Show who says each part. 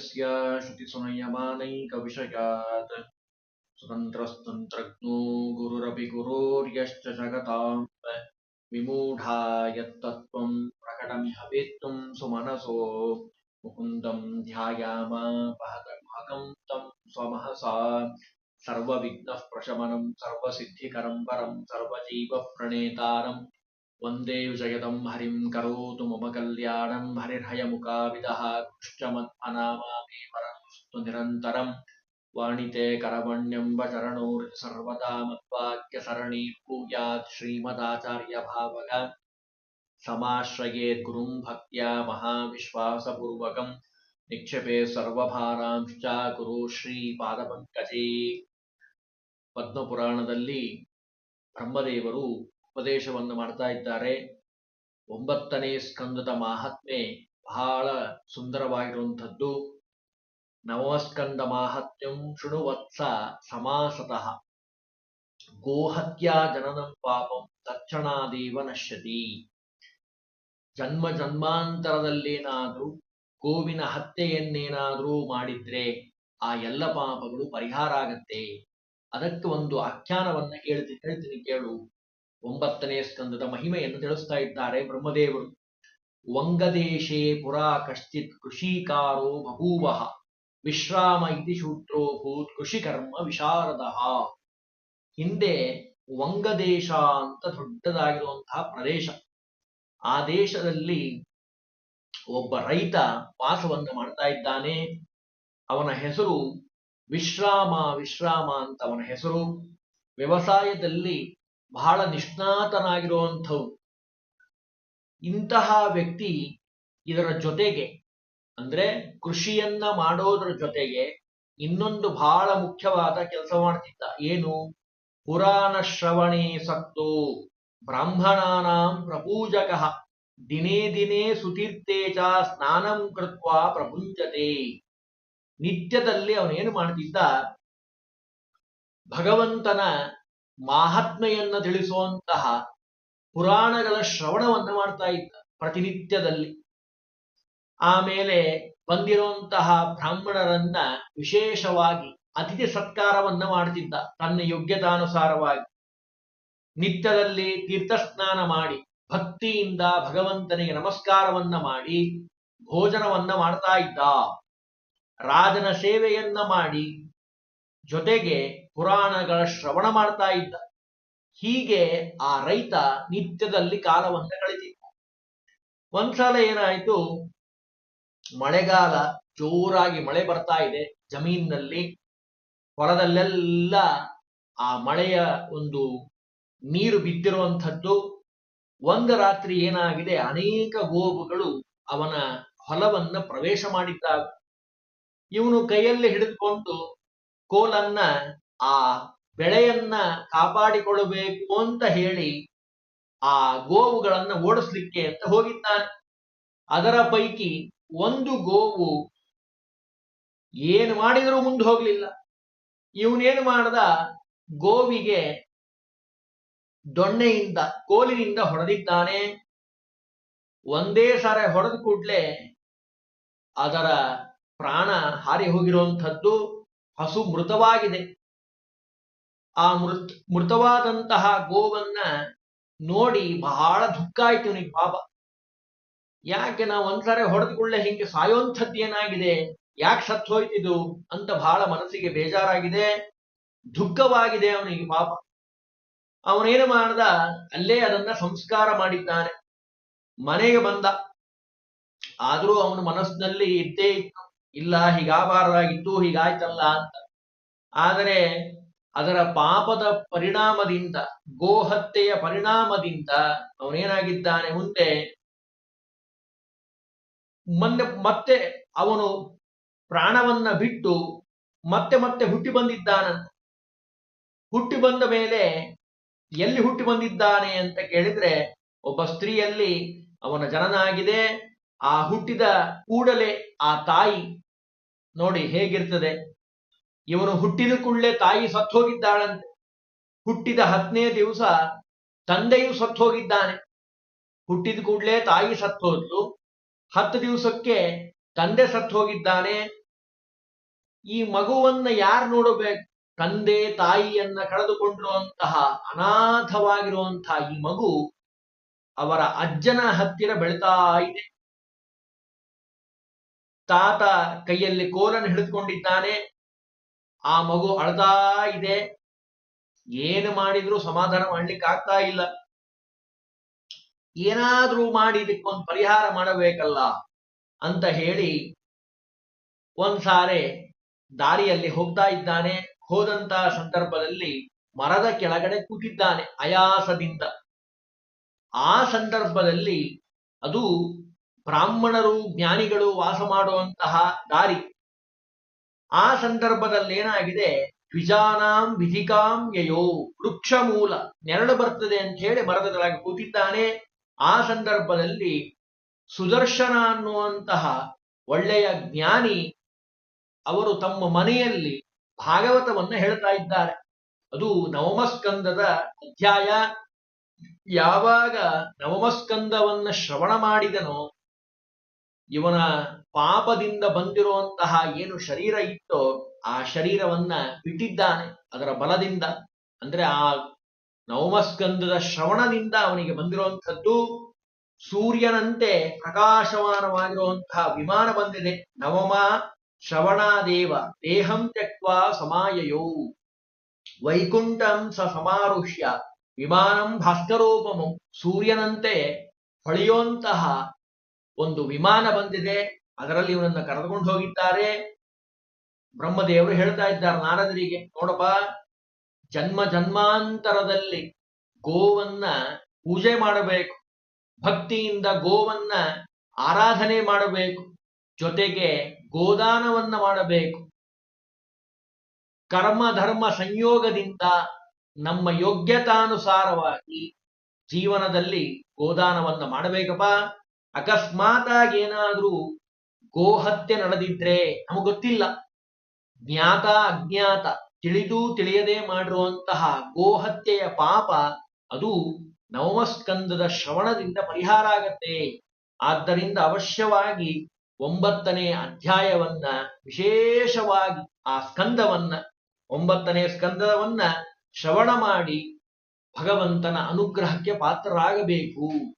Speaker 1: यस्य श्रुतिसुनयमानैकविषयात् स्वतन्त्रस्तन्त्रज्ञो गुरुरपि गुरोर्यश्च जगतां विमूढा यत्तत्त्वं प्रकटमिह वेत्तुं सुमनसो मुकुन्दं ध्यायामापहतभागं तं स्वमहसा सर्वविघ्नः प्रशमनं सर्वसिद्धिकरं परं सर्वजीवप्रणेतारम् वन्दे विजयदं हरिं करोतु मम कल्याणं हरिर्हयमुखाविदः कृष्टमत्मनामापि परन्तु निरन्तरं वाणिते करवण्यम्ब चरणोर् सर्वदा मद्वाक्यसरणी भूयात् श्रीमदाचार्यभावग समाश्रयेत् गुरुं भक्त्या महाविश्वासपूर्वकं निक्षेपे ಸರ್ವಭಾರಾಂಶ್ಚ ಗುರು ಶ್ರೀ ಪಾದಪಂಕಜೇ ಪದ್ಮಪುರಾಣದಲ್ಲಿ ಬ್ರಹ್ಮದೇವರು ಉಪದೇಶವನ್ನು ಮಾಡ್ತಾ ಇದ್ದಾರೆ. ಒಂಬತ್ತನೇ ಸ್ಕಂದದ ಮಾಹಾತ್ಮೆ ಬಹಳ ಸುಂದರವಾಗಿರುವಂಥದ್ದು. ನವಸ್ಕಂದ ಮಾಹಾತ್ಮ್ಯಂ ಶೃಣುವತ್ಸ ಸಮಾಸತಃ. ಗೋಹತ್ಯಾ ಜನನಂ ಪಾಪಂ ತಕ್ಷಣಾದೇವ ನಶ್ಯತಿ. ಜನ್ಮ ಜನ್ಮಾಂತರದಲ್ಲೇನಾದರೂ, ಗೋವಿನ ಹತ್ಯೆಯನ್ನೇನಾದರೂ ಮಾಡಿದ್ರೆ ಆ ಎಲ್ಲ ಪಾಪಗಳು ಪರಿಹಾರ ಆಗತ್ತೆ. ಅದಕ್ಕೆ ಒಂದು ಆಖ್ಯಾನವನ್ನ ಕೇಳ್ತಿದ್ರೆ ಹೇಳ್ತೀನಿ ಕೇಳು. ಒಂಬತ್ತನೇ ಸ್ಕಂದದ ಮಹಿಮೆಯನ್ನು ತಿಳಿಸ್ತಾ ಇದ್ದಾರೆ ಬ್ರಹ್ಮದೇವರು. ವಂಗದೇಶೇ ಪುರಾ ಕಶ್ಚಿತ್ ಕೃಷಿಕಾರೋ ಬಭೂವ, ವಿಶ್ರಾಮ ಇತಿ ಶೂತ್ರೋಭೂತ್ ಕೃಷಿಕರ್ಮ ವಿಶಾರದ. ಹಿಂದೆ ವಂಗದೇಶ ಅಂತ ದೊಡ್ಡದಾಗಿರುವಂತಹ ಪ್ರದೇಶ. ಆ ದೇಶದಲ್ಲಿ ಒಬ್ಬ ರೈತ ವಾಸವನ್ನು ಮಾಡ್ತಾ ಇದ್ದಾನೆ. ಅವನ ಹೆಸರು ವಿಶ್ರಾಮ ವಿಶ್ರಾಮ ಅಂತ ಅವನ ಹೆಸರು. ವ್ಯವಸಾಯದಲ್ಲಿ ಬಹಳ ನಿಷ್ಣಾತನಾಗಿರುವಂಥವು. ಇಂತಹ ವ್ಯಕ್ತಿ ಇದರ ಜೊತೆಗೆ, ಅಂದ್ರೆ ಕೃಷಿಯನ್ನ ಮಾಡೋದ್ರ ಜೊತೆಗೆ ಇನ್ನೊಂದು ಬಹಳ ಮುಖ್ಯವಾದ ಕೆಲಸ ಮಾಡ್ತಿದ್ದ. ಏನು? ಪುರಾಣ ಶ್ರವಣೇ ಸತ್ತು ಬ್ರಾಹ್ಮಣಾನಾಂ ಪ್ರಪೂಜಕ. ದಿನೇ ದಿನೇ ಸುತೀರ್ಥೇಜ ಸ್ನಾನಂ ಕೃತ್ವ ಪ್ರಪುಂಚತೆ ನಿತ್ಯದಲ್ಲಿ ಅವನೇನು ಮಾಡ್ತಿದ್ದ? ಭಗವಂತನ ಮಾಹಾತ್ಮೆಯನ್ನ ತಿಳಿಸುವಂತಹ ಪುರಾಣಗಳ ಶ್ರವಣವನ್ನು ಮಾಡ್ತಾ ಇದ್ದ ಪ್ರತಿನಿತ್ಯದಲ್ಲಿ. ಆಮೇಲೆ ಬಂದಿರುವಂತಹ ಬ್ರಾಹ್ಮಣರನ್ನ ವಿಶೇಷವಾಗಿ ಅತಿಥಿ ಸತ್ಕಾರವನ್ನು ಮಾಡ್ತಿದ್ದ ತನ್ನ ಯೋಗ್ಯತಾನುಸಾರವಾಗಿ. ನಿತ್ಯದಲ್ಲಿ ತೀರ್ಥಸ್ನಾನ ಮಾಡಿ, ಭಕ್ತಿಯಿಂದ ಭಗವಂತನಿಗೆ ನಮಸ್ಕಾರವನ್ನ ಮಾಡಿ, ಭೋಜನವನ್ನ ಮಾಡ್ತಾ ಇದ್ದ. ರಾಜನ ಸೇವೆಯನ್ನ ಮಾಡಿ ಜೊತೆಗೆ ಪುರಾಣಗಳ ಶ್ರವಣ ಮಾಡ್ತಾ ಇದ್ದ. ಹೀಗೆ ಆ ರೈತ ನಿತ್ಯದಲ್ಲಿ ಕಾಲವನ್ನ ಕಳೆದಿದ್ದ ಒಂದ್ಸಲ ಏನಾಯ್ತು? ಮಳೆಗಾಲ ಜೋರಾಗಿ ಮಳೆ ಬರ್ತಾ ಇದೆ. ಜಮೀನಿನಲ್ಲಿ ಹೊಲದಲ್ಲೆಲ್ಲ ಆ ಮಳೆಯ ಒಂದು ನೀರು ಬಿದ್ದಿರುವಂಥದ್ದು. ಒಂದು ರಾತ್ರಿ ಏನಾಗಿದೆ? ಅನೇಕ ಗೋವುಗಳು ಅವನ ಹೊಲವನ್ನ ಪ್ರವೇಶ ಮಾಡಿದ್ದಾವೆ. ಇವನು ಕೈಯಲ್ಲಿ ಹಿಡಿದುಕೊಂಡು ಕೋಲನ್ನ ಆ ಬೆಳೆಯನ್ನ ಕಾಪಾಡಿಕೊಳ್ಳಬೇಕು ಅಂತ ಹೇಳಿ ಆ ಗೋವುಗಳನ್ನ ಓಡಿಸ್ಲಿಕ್ಕೆ ಅಂತ ಹೋಗಿದ್ದಾನೆ. ಅದರ ಪೈಕಿ ಒಂದು ಗೋವು ಏನು ಮಾಡಿದರೂ ಮುಂದೆ ಹೋಗ್ಲಿಲ್ಲ. ಇವನೇನು ಮಾಡ್ದ? ಗೋವಿಗೆ ದೊಣ್ಣೆಯಿಂದ, ಕೋಲಿನಿಂದ ಹೊಡೆದಿದ್ದಾನೆ. ಒಂದೇ ಸಾರೆ ಹೊಡೆದ ಕೂಡ್ಲೆ ಅದರ ಪ್ರಾಣ ಹಾರಿ ಹೋಗಿರುವಂಥದ್ದು. ಹಸು ಮೃತವಾಗಿದೆ. ಆ ಮೃತ್, ಮೃತವಾದಂತಹ ಗೋವನ್ನ ನೋಡಿ ಬಹಳ ದುಃಖ ಆಯ್ತು ಇವನಿಗೆ ಪಾಪ. ಯಾಕೆ ನಾವು ಒಂದ್ಸಾರಿ ಹೊಡೆದುಕೊಳ್ಳೆ ಹಿಂಗೆ ಏನಾಗಿದೆ ಯಾಕೆ ಸತ್ತು ಅಂತ ಬಹಳ ಮನಸ್ಸಿಗೆ ಬೇಜಾರಾಗಿದೆ. ದುಃಖವಾಗಿದೆ ಅವನಿಗೆ ಪಾಪ. ಅವನೇನು ಮಾಡ್ದ? ಅಲ್ಲೇ ಅದನ್ನ ಸಂಸ್ಕಾರ ಮಾಡಿದ್ದಾನೆ. ಮನೆಗೆ ಬಂದ. ಆದ್ರೂ ಅವನ ಮನಸ್ಸಿನಲ್ಲಿ ಇದ್ದೇ ಇತ್ತು. ಇಲ್ಲ ಹೀಗಾಬಾರದಾಗಿತ್ತು ಹೀಗಾಯ್ತಲ್ಲ ಅಂತ. ಆದರೆ ಅದರ ಪಾಪದ ಪರಿಣಾಮದಿಂದ, ಗೋಹತ್ಯೆಯ ಪರಿಣಾಮದಿಂದ ಅವನೇನಾಗಿದ್ದಾನೆ ಮುಂದೆ? ಮೊನ್ನೆ, ಮತ್ತೆ ಅವನು ಪ್ರಾಣವನ್ನ ಬಿಟ್ಟು ಮತ್ತೆ ಮತ್ತೆ ಹುಟ್ಟಿ ಬಂದಿದ್ದಾನಂತ ಹುಟ್ಟಿ ಬಂದ ಮೇಲೆ ಎಲ್ಲಿ ಹುಟ್ಟಿ ಬಂದಿದ್ದಾನೆ ಅಂತ ಕೇಳಿದ್ರೆ ಒಬ್ಬ ಸ್ತ್ರೀಯಲ್ಲಿ ಅವನ ಜನನಾಗಿದೆ. ಆ ಹುಟ್ಟಿದ ಕೂಡಲೇ ಆ ತಾಯಿ ನೋಡಿ ಹೇಗಿರ್ತದೆ? ಇವನು ಹುಟ್ಟಿದ ಕೂಡಲೇ ತಾಯಿ ಸತ್ತು ಹೋಗಿದ್ದಾಳಂತೆ ಹುಟ್ಟಿದ ಹತ್ತನೇ ದಿವಸ ತಂದೆಯು ಸತ್ತು ಹೋಗಿದ್ದಾನೆ ಹುಟ್ಟಿದ ಕೂಡಲೇ ತಾಯಿ ಸತ್ತು ಹೋದ್ಲು ಹತ್ತು ದಿವಸಕ್ಕೆ ತಂದೆ ಸತ್ತು ಹೋಗಿದ್ದಾನೆ ಈ ಮಗುವನ್ನ ಯಾರು ನೋಡಬೇಕು? ತಂದೆ, ತಾಯಿಯನ್ನ ಕಳೆದುಕೊಂಡಿರುವಂತಹ ಅನಾಥವಾಗಿರುವಂತಹ ಈ ಮಗು ಅವರ ಅಜ್ಜನ ಹತ್ತಿರ ಬೆಳಿತಾ ಇದೆ. ತಾತ ಕೈಯಲ್ಲಿ ಕೋಲನ್ನು ಹಿಡಿದುಕೊಂಡಿದ್ದಾನೆ. ಆ ಮಗು ಅಳ್ತಾ ಇದೆ. ಏನು ಮಾಡಿದ್ರು ಸಮಾಧಾನ ಮಾಡ್ಲಿಕ್ಕೆ ಆಗ್ತಾ ಇಲ್ಲ. ಏನಾದ್ರೂ ಮಾಡಿ ಇದಕ್ಕೊಂದು ಪರಿಹಾರ ಮಾಡಬೇಕಲ್ಲ ಅಂತ ಹೇಳಿ ಒಂದ್ಸಾರೆ ದಾರಿಯಲ್ಲಿ ಹೋಗ್ತಾ ಇದ್ದಾನೆ. ಹೋದಂತ ಸಂದರ್ಭದಲ್ಲಿ ಮರದ ಕೆಳಗಡೆ ಕೂತಿದ್ದಾನೆ ಆಯಾಸದಿಂದ ಆ ಸಂದರ್ಭದಲ್ಲಿ ಅದು ಬ್ರಾಹ್ಮಣರು, ಜ್ಞಾನಿಗಳು ವಾಸ ಮಾಡುವಂತಹ ದಾರಿ. ಆ ಸಂದರ್ಭದಲ್ಲಿ ಏನಾಗಿದೆ? ದ್ವಿಜಾನಾಂ ವಿಧಿಕಾಂ ಯಯೋ. ವೃಕ್ಷ ಮೂಲ ನೆರಳು ಬರ್ತದೆ ಅಂತ ಹೇಳಿ ಮರದ ಕೆಳಗೆ ಕೂತಿದ್ದಾನೆ. ಆ ಸಂದರ್ಭದಲ್ಲಿ ಸುದರ್ಶನ ಅನ್ನುವಂತಹ ಒಳ್ಳೆಯ ಜ್ಞಾನಿ ಅವರು ತಮ್ಮ ಮನೆಯಲ್ಲಿ ಭಾಗವತವನ್ನ ಹೇಳ್ತಾ ಇದ್ದಾರೆ. ಅದು ನವಮಸ್ಕಂದದ ಅಧ್ಯಾಯ. ಯಾವಾಗ ನವಮಸ್ಕಂದವನ್ನ ಶ್ರವಣ ಮಾಡಿದನೋ ಇವನ ಪಾಪದಿಂದ ಬಂದಿರುವಂತಹ ಏನು ಶರೀರ ಇತ್ತೋ ಆ ಶರೀರವನ್ನ ಬಿಟ್ಟಿದ್ದಾನೆ ಅದರ ಬಲದಿಂದ. ಅಂದ್ರೆ ಆ ನವಮಸ್ಕಂದದ ಶ್ರವಣದಿಂದ ಅವನಿಗೆ ಬಂದಿರುವಂಥದ್ದು ಸೂರ್ಯನಂತೆ ಪ್ರಕಾಶಮಾನವಾಗಿರುವಂತಹ ವಿಮಾನ ಬಂದಿದೆ. ನವಮ ಶ್ರವಣಾದೇವ ದೇಹಂ ತ್ಯಕ್ವಾ ಸಮಾಯಯೋ. ವೈಕುಂಠಂ ಸ ಸಮಾರುಷ್ಯ. ವಿಮಾನಂ ಭಾಸ್ಕರೋಪಮಂ. ಸೂರ್ಯನಂತೆ ಹೊಳೆಯುವಂತಹ ಒಂದು ವಿಮಾನ ಬಂದಿದೆ. ಅದರಲ್ಲಿ ಇವನನ್ನ ಕರೆದುಕೊಂಡು ಹೋಗಿದ್ದಾರೆ. ಬ್ರಹ್ಮದೇವರು ಹೇಳ್ತಾ ಇದ್ದಾರೆ ನಾರದರಿಗೆ, ನೋಡಪ್ಪ, ಜನ್ಮ ಜನ್ಮಾಂತರದಲ್ಲಿ ಗೋವನ್ನ ಪೂಜೆ ಮಾಡಬೇಕು. ಭಕ್ತಿಯಿಂದ ಗೋವನ್ನ ಆರಾಧನೆ ಮಾಡಬೇಕು. ಜೊತೆಗೆ ಗೋದಾನವನ್ನ ಮಾಡಬೇಕು. ಕರ್ಮ ಧರ್ಮ ಸಂಯೋಗದಿಂದ ನಮ್ಮ ಯೋಗ್ಯತಾನುಸಾರವಾಗಿ ಜೀವನದಲ್ಲಿ ಗೋದಾನವನ್ನ ಮಾಡಬೇಕಪ್ಪ. ಅಕಸ್ಮಾತಾಗಿ ಏನಾದರೂ ಗೋಹತ್ಯೆ ನಡೆದಿದ್ರೆ ನಮಗೆ ಗೊತ್ತಿಲ್ಲ. ಜ್ಞಾತ, ಅಜ್ಞಾತ, ತಿಳಿದು ತಿಳಿಯದೆ ಮಾಡಿರುವಂತಹ ಗೋಹತ್ಯೆಯ ಪಾಪ ಅದು ನವಮಸ್ಕಂದದ ಶ್ರವಣದಿಂದ ಪರಿಹಾರ ಆಗತ್ತೆ. ಆದ್ದರಿಂದ ಅವಶ್ಯವಾಗಿ ಒಂಬತ್ತನೇ ಅಧ್ಯಾಯವನ್ನ ವಿಶೇಷವಾಗಿ ಆ ಸ್ಕಂದವನ್ನ, ಒಂಬತ್ತನೇ ಸ್ಕಂದವನ್ನ ಶ್ರವಣ ಮಾಡಿ ಭಗವಂತನ ಅನುಗ್ರಹಕ್ಕೆ ಪಾತ್ರರಾಗಬೇಕು.